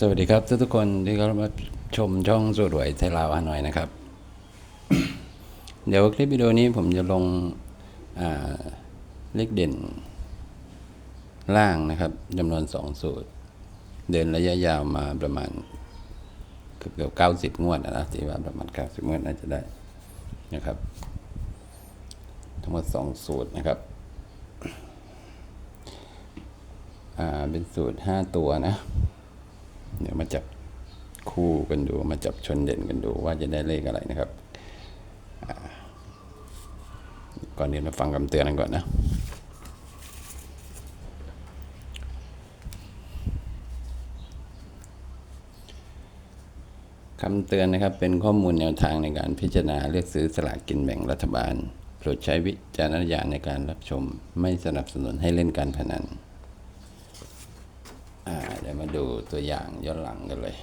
สวัสดีครับทุกทุกคนที่เข้ามาชมช่องสรวยไทยลาวฮานอยนะครับ เดี๋ยวคลิปวิดีโอนี้ผมจะลงเลขเด่น ล่างนะครับจำนวนสองสูตร เดินระยะยาวมาประมาณเกือบเกือบเก้าสิบงวดนะนะที่ว่าประมาณเก้าสิบงวดน่าจะได้นะครับ ทั้งหมดสองสูตรนะครับอ่าเป็นสูตรห้าตัวนะ เดี๋ยวมาจับคู่กันดู มาจับชนเด่นกันดูว่าจะได้เลขอะไรนะครับ ก่อนอื่นมาฟังคำเตือนกันก่อนนะคำเตือนนะครับเป็นข้อมูลแนวทางในการพิจารณาเลือกซื้อสลากกินแบ่งรัฐบาล โปรดใช้วิจารณญาณในการรับชม ไม่สนับสนุนให้เล่นการพนัน เดี๋ยวมาดูตัวอย่างย้อนหลังกันเลย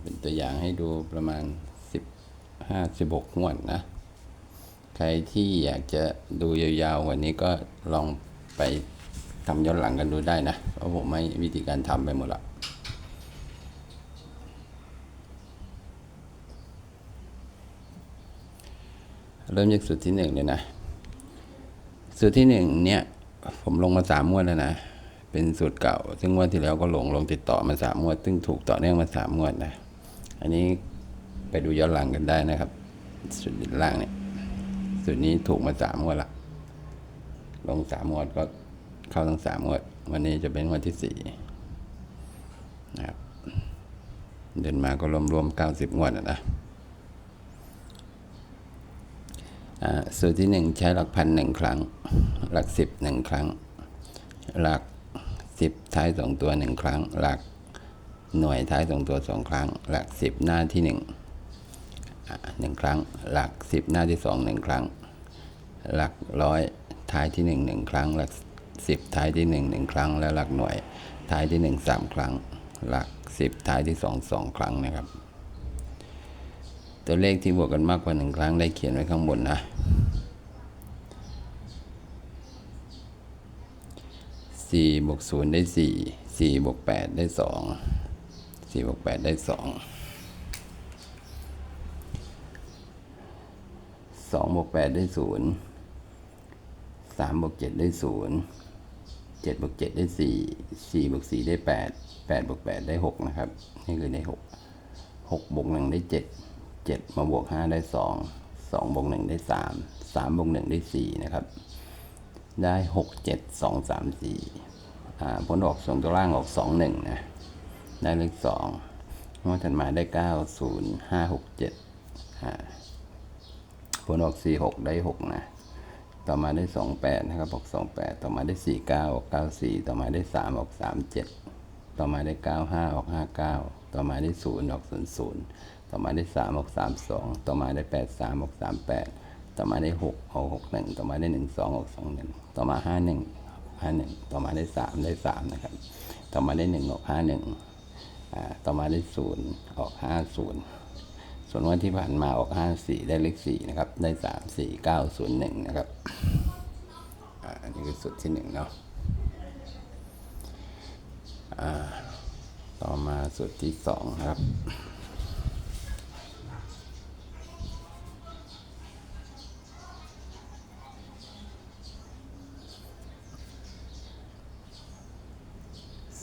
เป็นตัวอย่างให้ดูประมาณสิบห้าสิบหกงวดนะ ใครที่อยากจะดูยาวๆกวันนี้ก็ลองไปทำย้อนหลังกันดูได้นะ เพราะผมไม่วิธีการทำไปหมดละเริ่มจากสูตรที่หนึ่งเลยนะ สูตรที่หนึ่งเนี่ย ผมลงมาสามงวดแล้วนะ เป็นสูตรเก่า ซึ่งงวดที่แล้วก็ลงลงติดต่อมาสามงวด ซึ่งถูกต่อเนื่องมาสามงวดนะ อันนี้ไปดูย้อนหลังกันได้นะครับ สูตรล่างเนี่ย สูตรนี้ถูกมาสามงวดละ ลงสามงวดก็เข้าทั้งสามงวด วันนี้จะเป็นงวดที่สี่นะครับ เดินมาก็รวมๆเก้าสิบงวดนะนะ อ่า สูตรที่หนึ่งใช้หลักพันหนึ่งครั้ง หลักสิบหนึ่งครั้ง หลักสิบท้ายสองตัวหนึ่งครั้ง หลักหน่วยท้ายสองตัวสองครั้ง หลักสิบหน้าที่หนึ่งหนึ่งครั้ง หลักสิบหน้าที่สองหนึ่งครั้ง หลักร้อยท้ายที่หนึ่งหนึ่งครั้ง หลักสิบท้ายที่หนึ่งหนึ่งครั้ง และหลักหน่วยท้ายที่หนึ่งสามครั้ง หลักสิบท้ายที่สองสองครั้งนะครับ ตัวเลขที่บวกกันมากกว่าหนึ่งครั้งได้เขียนไว้ข้างบนนะสี่บวกศูนย์ได้สี่สี่บวกแปดได้สองสี่บวกแปดได้สองสองบวกแปดได้ศูนย์สามบวกเจ็ดได้ศูนย์เจ็ดบวกเจ็ดได้สี่สี่บวกสี่ได้แปดแปดบวกแปดได้หกนะครับ นี่คือได้หกหกบวกหนึ่งได้เจ็ด จ็ดเจ็ดมาบวกห้าได้สองสองบวกหนึ่งได้สามสามบวกหนึ่งได้สี่นะครับ ได้หกเจ็ดสองสามสี่าผลออกส่งตัวล่างออกสองหนึ่งนะ ได้เลขสองวดถัดมาได้เก้าศูนย์ห้าหกเจ็ดอ่าผลออกสี่หกได้หกนะ ต่อมาได้สองแปดนะครับ ออกสองแปดต่อมาได้สี่เก้าออกเก้าสี่ต่อมาได้สามออกสามเจ็ดต่อมาได้เก้าห้าออกห้าเก้าต่อมาได้ศูนย์ออกศูนย์ศูนย์ ต่อมาได้สามออกสามสองต่อมาได้แปดสามออกสามแปดต่อมาได้หกออกหกหนึ่งต่อมาได้หนึ่งสองออกสองหนึ่งต่อมาห้าหนึ่งห้าหนึ่งต่อมาได้สามได้สามนะครับ ต่อมาได้หนึ่งออกห้าหนึ่งอ่าต่อมาได้ศูนย์ออกห้าศูนย์ส่วนวันที่ผ่านมาออกห้าสี่ได้เลขสี่นะครับ ได้สามสี่เก้าศูนย์หนึ่งนะครับอ่าอันนี้คือสุดที่หนึ่งเนาะต่อมาสูตรที่สองนะครับ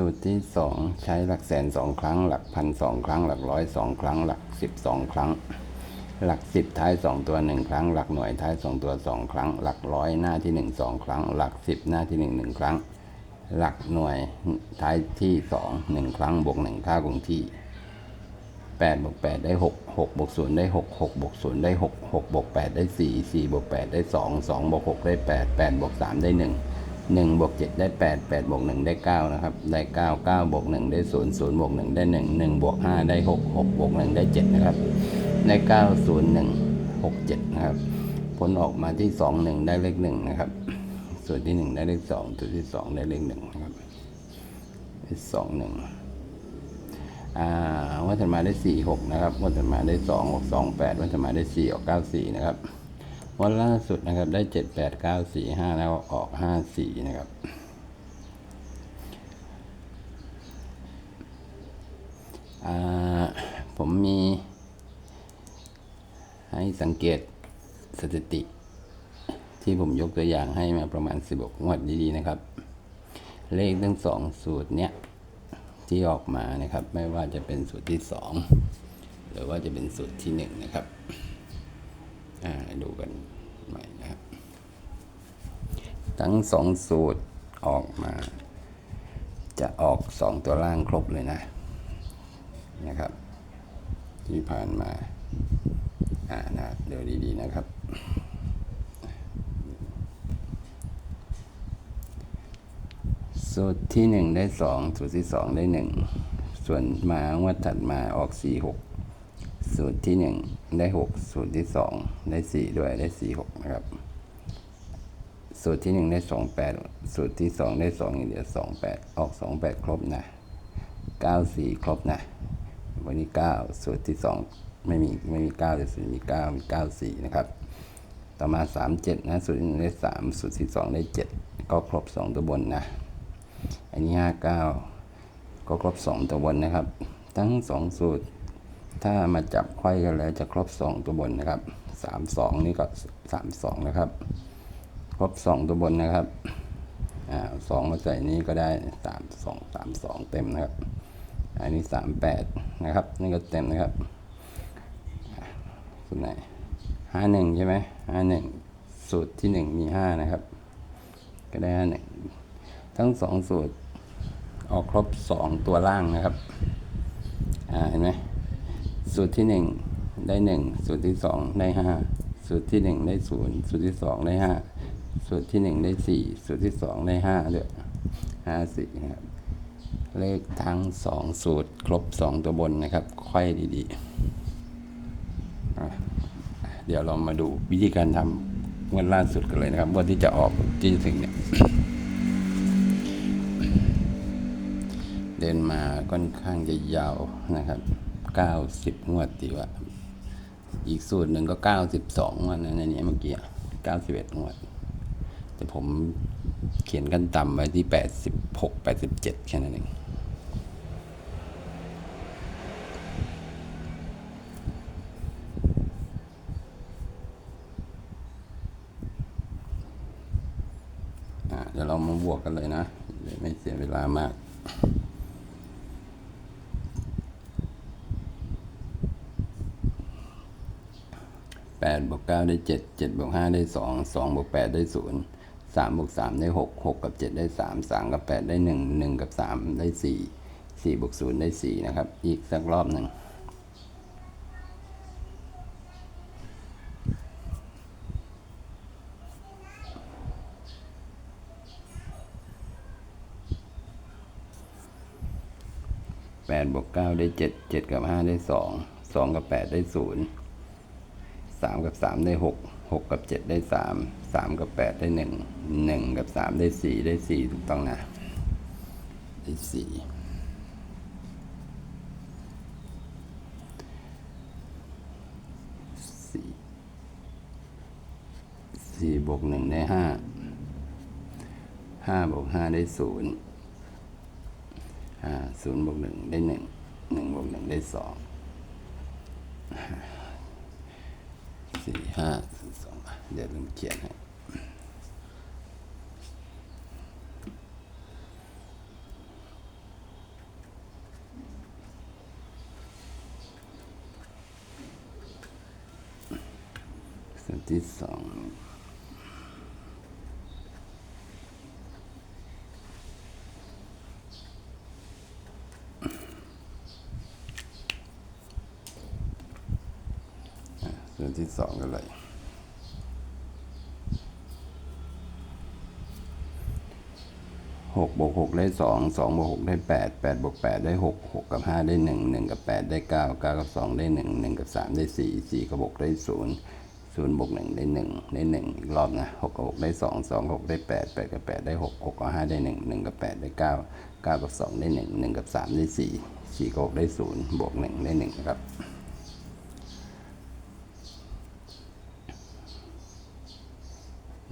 สูตรที่สองใช้หลักแสนสองครั้ง หลักพันสองครั้ง หลักร้อยสองครั้ง หลักสิบสองครั้ง หลักสิบท้ายสองตัวหนึ่งครั้ง หลักหน่วยท้ายสองตัวสองครั้ง หลักร้อยหน้าที่หนึ่งสองครั้ง หลักสิบหน้าที่หนึ่งหนึ่งครั้ง หลักหน่วยท้ายที่สองหนึ่งครั้งบวกหนึ่งค่าคงที่แปดบวกแปดได้หกหกบวกศูนย์ได้หกหกบวกศูนย์ได้หกหกบวกแปดได้สี่สี่บวกแปดได้สองสองบวกหกได้แปดแปดบวกสามได้หนึ่ง หนึ่งบวกเจ็ดได้แปดแปดบวกหนึ่งได้เก้านะครับได้เก้าเก้าบวกหนึ่งได้ศูนย์ศูนย์บวกหนึ่งได้หนึ่งหนึ่งบวกห้าได้หกหกบวกหนึ่งได้เจ็ดนะครับ ได้เก้าศูนย์หนึ่งหกเจ็ดนะครับ ผลออกมาที่สองหนึ่งได้เลขหนึ่งนะครับ ส่วนที่หนึ่งได้เลขสองส่วนที่สองได้เลขหนึ่งนะครับสองหนึ่งอ่าวันถัดมาได้สี่หกนะครับวันถัดมาได้สองออกสองแปดวันถัดมาได้สี่ออกเก้าสี่นะครับ วันล่าสุดนะครับ ได้เจ็ดแปดเก้าสี่ห้าแล้วออกห้าสี่นะครับ ผมมี ให้สังเกตสถิติ ที่ผมยกตัวอย่างให้มาประมาณสิบกงวดดีๆนะครับ เลขทั้งสองสูตรเนี้ยที่ออกมานะครับ ไม่ว่าจะเป็นสูตรที่สองหรือว่าจะเป็นสูตรที่หนึ่งนะครับ ดูกันใหม่นะครับทั้งสองสูตรออกมา จะออกสองตัวล่างครบเลยนะนะครับ ที่ผ่านมาอ่านะเดี๋ยวดีๆนะครับสูตรที่หนึ่งได้สองสูตรที่สองได้หนึ่งส่วนมางวดถัดมาออกสี่หก สูตรที่หนึ่งได้หกสูตรที่สองได้สี่ด้วยได้สี่หกนะครับ สูตรที่หนึ่งได้สองแปดสูตรที่สองได้สองอย่างเดียวสองแปดออกสองแปดครบนะเก้าสี่ครบนะวันนี้เก้าสูตรที่สองไม่มีไม่มีเก้าแต่สูตรมีเก้ามีเก้าสี่นะครับ ต่อมาสามเจ็ดนะสูตรที่หนึ่งได้สามสูตรที่สองได้เจ็ดก็ครบสองตัวบนนะอันนี้ห้าเก้าก็ครบสองตัวบนนะครับ ทั้งสองสูตร ถ้ามาจับไขว้กันแล้วจะครบสองตัวบนนะครับสามสองนี่ก็สามสองนะครับ ครบสองตัวบนนะครับอ่าสองมาใส่นี่ก็ได้สามสองสามสองเต็มนะครับ อันนี้สามแปดนะครับ นี่ก็เต็มนะครับสูตรไหนห้าหนึ่งใช่ไหมห้าหนึ่งสูตรที่หนึ่งมีห้านะครับ ก็ได้ห้าหนึ่งทั้งสองสูตรออกครบสองตัวล่างนะครับ อ่าเห็นไหม สูตรที่หนึ่งได้หนึ่งสูตรที่สองได้ห้าสูตรที่หนึ่งได้ศูนย์สูตรที่สองได้ห้าสูตรที่หนึ่งได้สี่สูตรที่สองได้ห้าด้วยห้าสี่นะครับเลขทั้งสองสูตรครบสองตัวบนนะครับค่อยดีๆ เดี๋ยวเรามาดูวิธีการทำงวันล่าสุดกันเลยนะครับวันที่จะออกที่จะถึงเนี่ยเดินมาค่อนข้างจะยาวนะครับ 90งวดดีว่าอีกสูตรหนึ่งก็92งวดนในนี้เมื่อกี้91งวด แต่ผมเขียนกันต่ำไว้ที่86 87แค่นั้นเองเดี๋ยวเรามาบวกกันเลยนะไม่เสียเวลามาก แปดบวกเก้าได้เจ็ดเจ็ดบวกห้าได้สองสองบวกแปดได้ศูนย์สามบวกสามได้หกหกกับเจ็ดได้สามสามกับแปดได้หนึ่งหนึ่งกับสามได้สี่สี่บวกศูนย์ได้สี่นะครับ อีกสักรอบหนึ่งแปดบวกเก้าได้เจ็ดเจ็ดกับห้าได้สองสองกับแปดได้ศู นย์สามกับสามได้หกหกกับเจ็ดได้สามสามกับแปดได้หนึ่งหนึ่งกับสามได้สี่ได้สี่ถูกต้องนะ ได้สี่สี่บวกหนึ่งได้ห้าห้าบวกห้าได้ศูนย์ศูนย์บวกหนึ่งได้หนึ่งหนึ่งบวกหนึ่งได้สอง สี่ห้าสี่สองเดี๋ยวลืมเขียนให้ส่วนที่สองอะส่วน ที่สองกันเลยหกบวกหกได้สองสองบวกหกได้แปดแปดบวกแปดได้หกหกกับห้าได้หนึ่งหนึ่งกับแปดได้เก้าเก้ากับสองได้หนึ่งหนึ่งกับสามได้สี่สี่กับหกได้ศูนย์ศูนย์บวกหนึ่งได้หนึ่งได้หนึ่งอีกรอบนะหกกับหกได้สองสองกับหกได้แปดแปดกับแปดได้หกหกกับห้าได้หนึ่งหนึ่งกับแปดได้เก้าเก้ากับสองได้หนึ่งหนึ่งกับสามได้สี่สี่กับหกได้ศูนย์บวกหนึ่งได้หนึ่งครับ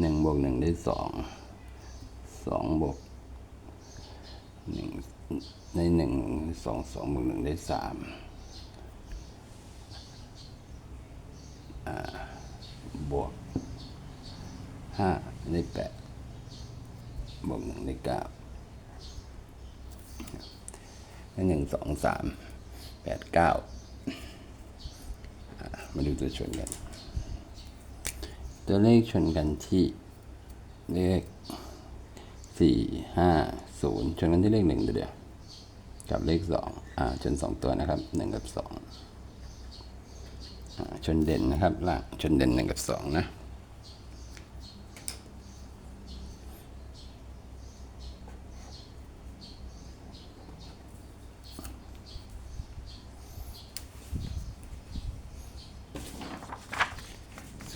หนึ่งบวกหนึ่งได้สองสองบวกหนึ่งในหนึ่งสองสองบวกหนึ่งได้สามบวกห้าได้แปดบวกหนึ่งได้เก้าได้หนึ่งสองสามแปดเก้าอ่ามาดูตัวชนกัน ตัวเลขชนกันที่เลขสี่ห้าศูนย์ชนกันที่เลขหนึ่งเดียวกับเลขสองอ่าชนสองตัวนะครับหนึ่งกับสองอ่าชนเด่นนะครับล่างชนเด่นหนึ่งกับสองนะ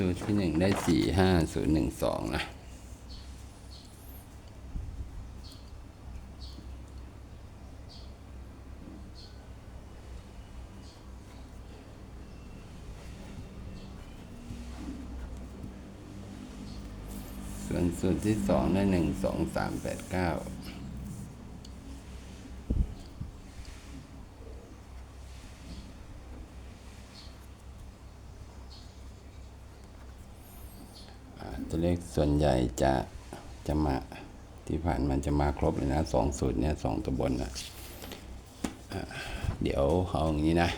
สูตรที่หนึ่งได้สี่ห้าศูนย์หนึ่งสองนะส่วนสูตรที่สองได้หนึ่งสองสามแปดเก้า ตัวเลขส่วนใหญ่จะจะมาที่ผ่านมันจะมาครบเลยนะสองสูตรเนี่ยสองตัวบนนะอ่าเดี๋ยวเอาอย่างนี้นะ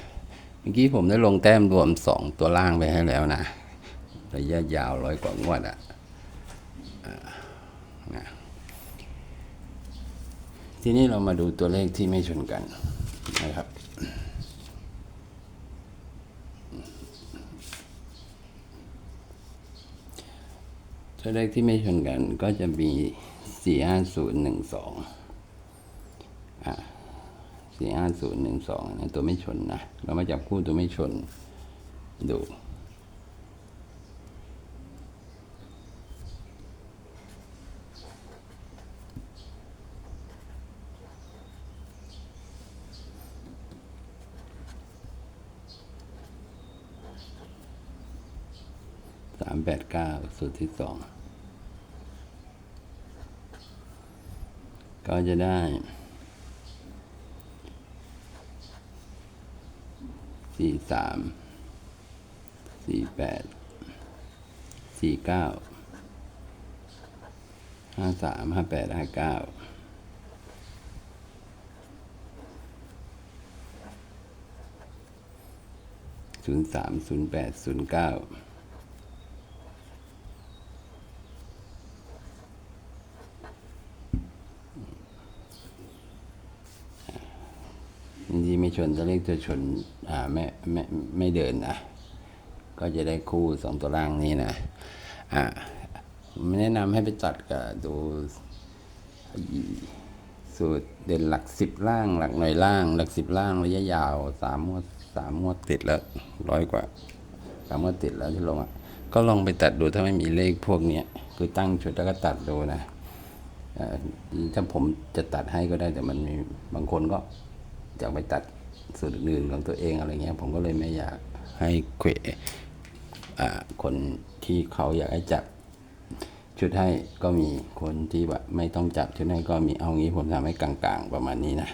เมื่อกี้ผมได้ลงแต้มรวมสองตัวล่างไปให้แล้วนะระยะยาวร้อยกว่างวดอะอะนะทีนี้เรามาดูตัวเลขที่ไม่ชนกันนะครับ ตัวเลขที่ไม่ชนกันก็จะมีสี่ห้าศูนย์หนึ่งสองอ่าสี่ห้าศูนย์หนึ่งสองนะตัวไม่ชนนะ เรามาจับคู่ตัวไม่ชน ดูสามแปดเก้าสูตรที่สอง ก็จะได้สี่สามสี่แปดสี่เก้าห้าสามห้าแปดห้าเก้าศูนย์สามศูนย์แปดศูนย์เก้า บางทีไม่ช นตัวเลขตัวชนอ่าไม่ไม่ไม่เดินนะก็จะได้คู่สองตัวล่างนี้นะอ่าแนะนำให้ไปตัดกับดูสูตรเด่นหลักสิบล่าง หลักหน่วยล่าง หลักสิบล่างระยะยาวสามงวดสามงวดติดแล้วร้อยกว่าสามงวดติดแล้วที่ลงอะก็ลองไปตัดดูถ้าไม่มีเลขพวกเนี้ยคือตั้งชุดแล้วก็ตัดดูนะถ้าผมจะตัดให้ก็ได้แต่มันมีบางคนก็จะไปตัด สูตรอื่นของตัวเองอะไรเงี้ยผมก็เลยไม่อยากให้เขวอ่าคนที่เขาอยากให้จับชุดให้ก็มีคนที่แบบไม่ต้องจับชุดให้ก็มีเอางี้ผมทำให้กลางๆประมาณนี้นะ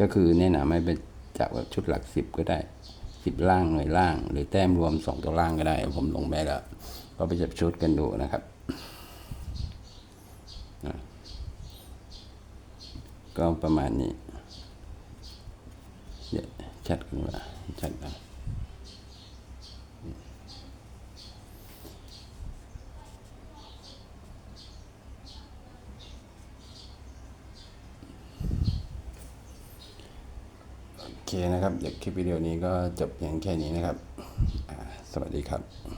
ก็คือแนะนำให้ไปจับแบบชุดหลักสิบก็ได้สิบล่างหน่วยล่าง หรือแต้มรวมสองตัวล่างก็ได้ ผมลงไปแล้ว ก็ไปจับชุดกันดูนะครับก็ประมาณนี้ ชัดขึ้นว่าชัดนโอเคนะครับเดี๋ยวคลิปวิดีโอนี้ก็จบเพียงแค่นี้นะครับ สวัสดีครับ